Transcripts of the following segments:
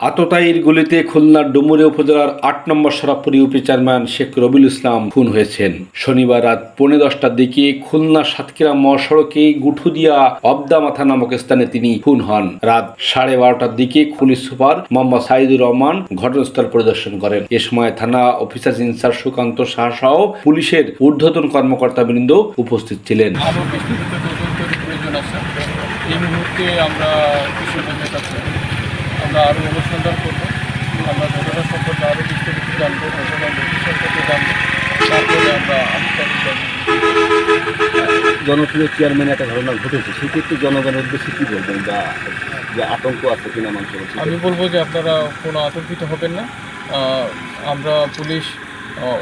আততায়ীর গুলিতে খুলনার ডুমুরি উপজেলার আট নম্বর সরাপুরি ইউপি চেয়ারম্যান শেখ রবিল ইসলাম খুন হয়েছেন। শনিবার রাত পৌনে দশটার দিকে খুলনা সাতক্ষীরা মহাসড়কে গুঠুদিয়া অবদা মাথা নামক স্থানে তিনি খুন হন। রাত সাড়ে বারোটার দিকে পুলিশ সুপার মোহাম্মদ সাইদুর রহমান ঘটনাস্থল পরিদর্শন করেন। এ সময় থানা অফিসার ইনচার্জ সুকান্ত শাহ সহ পুলিশের ঊর্ধ্বতন কর্মকর্তাবৃন্দ উপস্থিত ছিলেন। এই মুহূর্তে আমরা আমরা আরও অনুসন্ধান করব। আমরা ঘটনা সম্পর্কে আরও বিস্তারিত জানব ঘটনা নথি সম্পর্কে জানব তারপরে আমরা আনুষ্ঠানিক জনপ্রিয় চেয়ারম্যান একটা ঘটনা ঘটেছে। সেক্ষেত্রে জনগণের উদ্দেশ্যে কী বলবেন বা যে আতঙ্ক আছে কিনা মানুষের? আমি বলব যে আপনারা কোনো আতঙ্কিত হবেন না। আমরা পুলিশ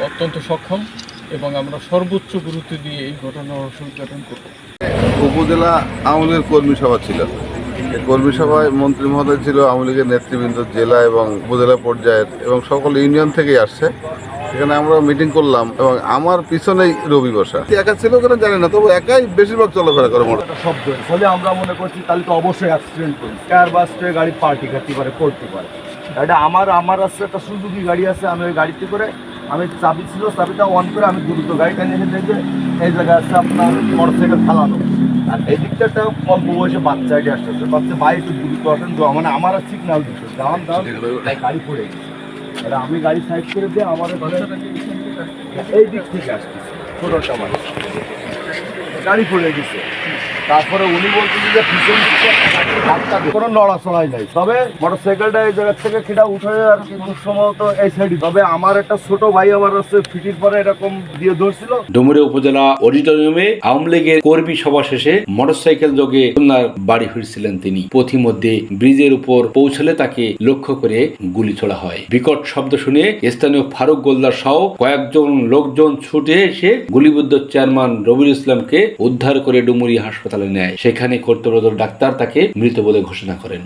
অত্যন্ত সক্ষম এবং আমরা সর্বোচ্চ গুরুত্ব দিয়ে এই ঘটনা উদ্ঘাটন করব। উপজেলা আওয়ামী কর্মী সভা ছিল। কর্মী সভায় মন্ত্রী মহোদয় ছিল আওয়ামী লীগের নেতৃবৃন্দ জেলা এবং উপজেলা পর্যায়ের এবং সকল ইউনিয়ন থেকেই আসছে। সেখানে আমরা মিটিং করলাম এবং আমার পিছনেই রবি বসা। একা ছিল কেন জানি না তবু একাই বেশিরভাগ চলাফেরা করে একটা শব্দ ফলে আমরা মনে করছি তাহলে তো অবশ্যই অ্যাক্সিডেন্ট করি কার বাস ট্রে গাড়ি পাল্টি খাতে পারে করতে পারে। এটা আমার আমার আছে একটা সুজুকি গাড়ি আছে আমি ওই গাড়িতে করে আমি চাবি ছিল চাবিটা অন করে আমি দ্রুত গাড়িটা নিয়ে এসে দেখে এই জায়গায় আছে আপনার মোটর সাইকেল ফালানো। আর এই দিকটা একটা অল্প বয়সে বাচ্চা আইডি আসতেছে। বাচ্চা বাইরে একটু দ্রুত আসেন তো মানে আমার আর সিগনাল দিচ্ছে। দাম দাম গাড়ি পড়ে গেছে। এটা আমি গাড়ি সাইড করে দিয়ে আমাদের এই দিক থেকে আসতেছে। ছোটোটা মানে গাড়ি পড়ে গেছে। তারপরে উনি বলতেছে যে পিছন কোনো নড়াচড়াই নাই। তবে মোটর সাইকেলটা এই জায়গা থেকে সেটা উঠে আর সম্ভবত এই সাইডে তবে আমার একটা ছোট ভাই আমার হচ্ছে ফিটির পরে এরকম দিয়ে ধরছিল। ডুমুরে উপজেলা অডিটোরিয়ামে আওয়ামী লীগের কর্মী সভা শেষে মোটরসাইকেল যোগে বাড়ি ফিরছিলেন তিনি। পথিমধ্যে ব্রিজের উপর পৌঁছলে তাকে লক্ষ্য করে গুলি ছোড়া হয়। বিকট শব্দ শুনে স্থানীয় ফারুক গোলদার সহ কয়েকজন লোকজন ছুটে এসে গুলিবুদ্ধ চেয়ারম্যান রবিউল ইসলামকে উদ্ধার করে ডুমুরি হাসপাতালে নেয়। সেখানে কর্তব্যরত ডাক্তার তাকে মৃত বলে ঘোষণা করেন।